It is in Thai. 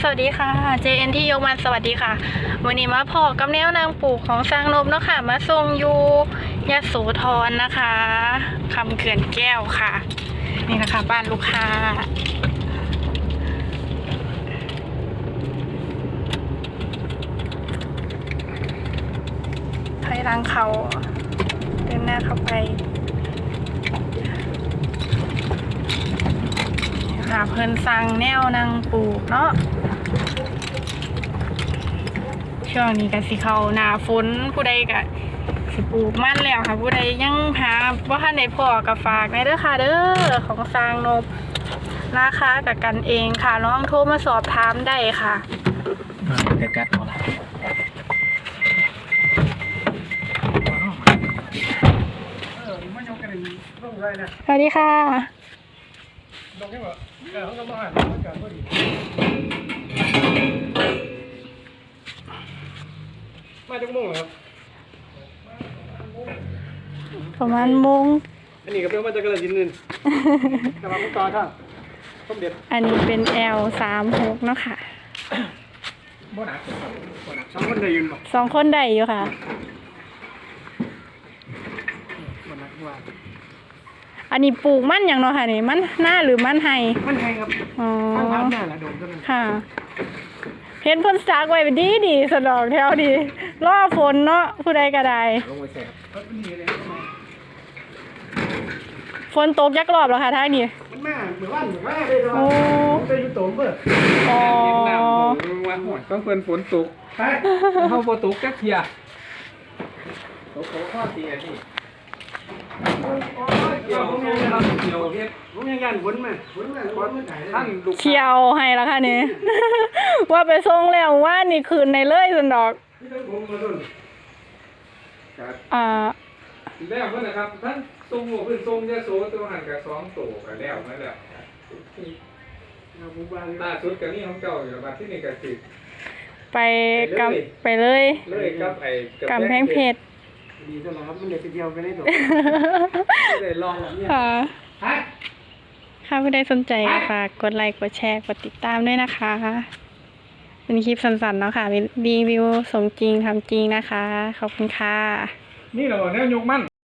สวัสดีค่ะ JN ที่ยกมันสวัสดีค่ะ วันนี้มาพอกับแนวนางปลูกของสร้างนมเนาะค่ะ มาทรงอยู่ยะโสธรนะคะคำเขื่อนแก้วค่ะ นี่นะคะ บ้านลูกค้าถอยหลังเขา เดินหน้าเข้าไป ค่ะ เพิ่นสั่งแนวนางปลูกเนาะช่วงนี้ก็สิเข้าหน้าฝนผู้ใดก็สิปลูกมันแล้วค่ะ ผู้ใดยังหาว่าทันได้พอกับฝากในเด้อค่ะเด้อของสร้างนบราคากับกันเองค่ะลองโทรมาสอบถามได้ค่ะกัดกัดเอาละเออมันยังกระดิ่งลงเลยนะสวัสดีค่ะ ลงแค่ว่าเออเขาก็มาอ่านมันเกิดพอดีมาจากโมงเหรอครับประมาณโมงอันนี้ก็เป็นมาจากกระดิ่งนึงแต่ว่ามันต่อท่าต้มเด็ดอันนี้เป็น L 3 6เนาะค่ะบ่หนักบ่หนักสองคนได้ยืนบ่สองคนได้อยู่ค่ะบ่หนักว่า อันนี้ปลูกมันอย่างเนาะค่ะนี่มันหน้าหรือมันไฮมันไงครับอ๋อข้างพับหน้าละโดนก็นั่นค่ะ เห็นเพ่นสตาร์กไว้ดีดีสะดอกแถวดีล่อฝนเนาะผู้ใดก็ได้ลงไปแสบเออนี่เลยเข้ามาฝนตกยักรอบแล้วค่ะทางนี้มันมาเหมือนว่าเหมือนว่าเลยเนาะโอ้ผมไปอยู่โตเพื่ออ๋อน้ำผมว่าหัวต้องเพิ่นฝนตกไปเฮาบ่ตกจักเที่ยตกโตข้อเสียนี่เกี่เกี่ยวเกี่ยวเฮ็ดผมยังยันวนมาวนมาวนมาท่านลูกเชียวให้แล้วค่ะนี่ ว่าไปส่งแล้วว่านี่คืนในเลยสันดอกองผมมาโดนครับอ่า แล้วเพิ่นนะครับท่านทรงหัวเพิ่นทรงยะโสตัวหันกับ2โตก็แล้วนั่นแหละเอาผมวางล่าสุดก็มีของเจ้าอยู่บัดที่นี่ก็สิไปกับไปเลยเลยกับไอ้กำแพงเพชร ดีจังเลยครับมันเด็กไปเดียวกันได้ตัวได้ลองเนี่ยค่ะฮะถ้าผู้ใดสนใจก็ฝากกดไลค์กดแชร์กดติดตามด้วยนะคะ เป็นคลิปสั้นๆเนาะค่ะรีวิวสมจริงทำจริงนะคะ ขอบคุณค่ะ นี่เหรอแนวยกมัน